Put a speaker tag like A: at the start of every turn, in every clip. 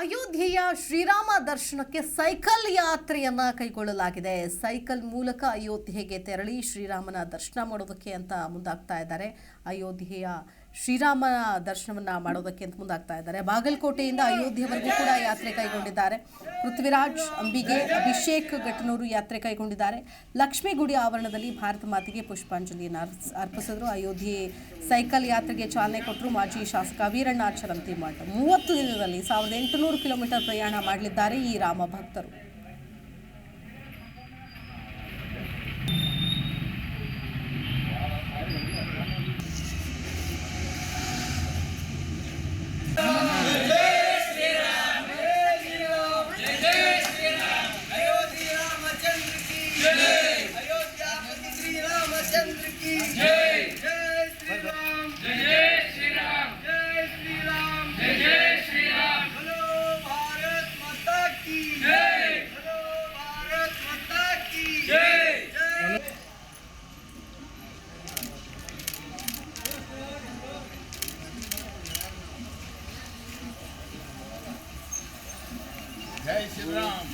A: ಅಯೋಧ್ಯೆಯ ಶ್ರೀರಾಮ ದರ್ಶನಕ್ಕೆ ಸೈಕಲ್ ಯಾತ್ರೆಯನ್ನ ಕೈಗೊಳ್ಳಲಾಗಿದೆ. ಸೈಕಲ್ ಮೂಲಕ ಅಯೋಧ್ಯೆಗೆ ತೆರಳಿ ಶ್ರೀರಾಮನ ದರ್ಶನ ಮಾಡೋದಕ್ಕೆ ಅಂತ ಮುಂದಾಗ್ತಾ ಇದ್ದಾರೆ. ಅಯೋಧ್ಯೆಯ ಶ್ರೀರಾಮನ ದರ್ಶನವನ್ನ ಮಾಡೋದಕ್ಕೆ ಅಂತ ಮುಂದಾಗ್ತಾ ಇದ್ದಾರೆ. ಬಾಗಲಕೋಟೆಯಿಂದ ಅಯೋಧ್ಯೆವರೆಗೂ ಕೂಡ ಯಾತ್ರೆ ಕೈಗೊಂಡಿದ್ದಾರೆ. ಪೃಥ್ವಿರಾಜ್ ಅಂಬಿಗೆ ಅಭಿಷೇಕ್ ಘಟನೂರು ಯಾತ್ರೆ ಕೈಗೊಂಡಿದ್ದಾರೆ. ಲಕ್ಷ್ಮೀ ಗುಡಿ ಆವರಣದಲ್ಲಿ ಭಾರತ ಮಾತೆಗೆ ಪುಷ್ಪಾಂಜಲಿಯನ್ನು ಅರ್ಪಿಸ್- ಅರ್ಪಿಸಿದ್ರು. ಅಯೋಧ್ಯೆ ಸೈಕಲ್ ಯಾತ್ರೆಗೆ ಚಾಲನೆ ಕೊಟ್ಟರು ಮಾಜಿ ಶಾಸಕ ವೀರಣ್ಣ ಮಾಡ ಮೂವತ್ತು ದಿನದಲ್ಲಿ ಸಾವಿರದ ಎಂಟುನೂರು ಕಿಲೋಮೀಟರ್ ಪ್ರಯಾಣ ಮಾಡಲಿದ್ದಾರೆ ಈ ರಾಮ ಭಕ್ತರು
B: ಶ್ರೀರಾಮ್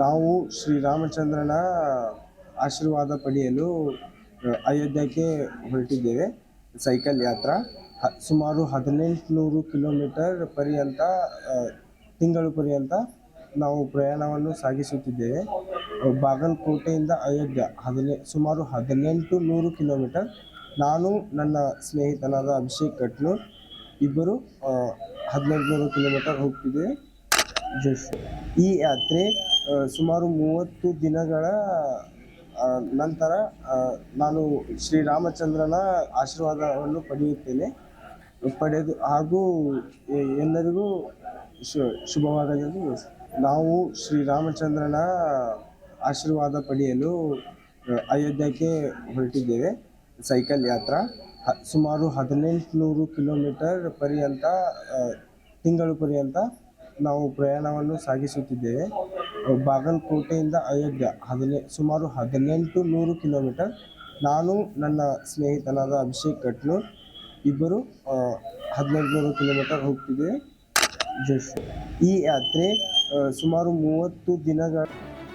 C: ನಾವು ಶ್ರೀರಾಮಚಂದ್ರನ ಆಶೀರ್ವಾದ ಪಡೆಯಲು ಅಯೋಧ್ಯಕ್ಕೆ ಹೊರಟಿದ್ದೇವೆ. ಸೈಕಲ್ ಯಾತ್ರ. ಸುಮಾರು ಹದಿನೆಂಟುನೂರು ಕಿಲೋಮೀಟರ್ ಪರ್ಯಂತ ತಿಂಗಳು ಪರ್ಯಂತ ನಾವು ಪ್ರಯಾಣವನ್ನು ಸಾಗಿಸುತ್ತಿದ್ದೇವೆ. ಬಾಗಲಕೋಟೆಯಿಂದ ಅಯೋಧ್ಯೆ, ಹದಿನೆ, ಸುಮಾರು ಹದಿನೆಂಟು ನೂರು ಕಿಲೋಮೀಟರ್ ನಾನು, ನನ್ನ ಸ್ನೇಹಿತನಾದ ಅಭಿಷೇಕ್ ಕಟ್ನೂರ್, ಇಬ್ಬರು ಹದಿನೆಂಟುನೂರು ಕಿಲೋಮೀಟರ್ ಹೋಗ್ತಿದ್ದೇವೆ ಜಸ್ಟ್ ಈ ಯಾತ್ರೆ ಸುಮಾರು ಮೂವತ್ತು ದಿನಗಳ ನಂತರ ನಾನು ಶ್ರೀರಾಮಚಂದ್ರನ ಆಶೀರ್ವಾದವನ್ನು ಪಡೆಯುತ್ತೇನೆ ಪಡೆದು, ಹಾಗೂ ಎಲ್ಲರಿಗೂ ಶುಭವಾಗಲೆಂದು. ನಾವು ಶ್ರೀರಾಮಚಂದ್ರನ ಆಶೀರ್ವಾದ ಪಡೆಯಲು ಅಯೋಧ್ಯೆಗೆ ಹೊರಟಿದ್ದೇವೆ. ಸೈಕಲ್ ಯಾತ್ರಾ ಸುಮಾರು ಹದಿನೆಂಟುನೂರು ಕಿಲೋಮೀಟರ್ ಪರ್ಯಂತ ತಿಂಗಳು ಪರ್ಯಂತ ನಾವು ಪ್ರಯಾಣವನ್ನು ಸಾಗಿಸುತ್ತಿದ್ದೇವೆ. ಬಾಗಲಕೋಟೆಯಿಂದ ಅಯೋಧ್ಯ ಹದಿನೆ, ಸುಮಾರು ಹದಿನೆಂಟು ನೂರು ಕಿಲೋಮೀಟರ್. ನಾನು, ನನ್ನ ಸ್ನೇಹಿತನಾದ ಅಭಿಷೇಕ್ ಕಟ್ನೂರ್ ಇಬ್ಬರು ಹದಿನೆಂಟುನೂರು ಕಿಲೋಮೀಟರ್ ಹೋಗ್ತಿದ್ದೇವೆ. ಜೋಶ್ ಈ ಯಾತ್ರೆ ಸುಮಾರು ಮೂವತ್ತು ದಿನಗಳ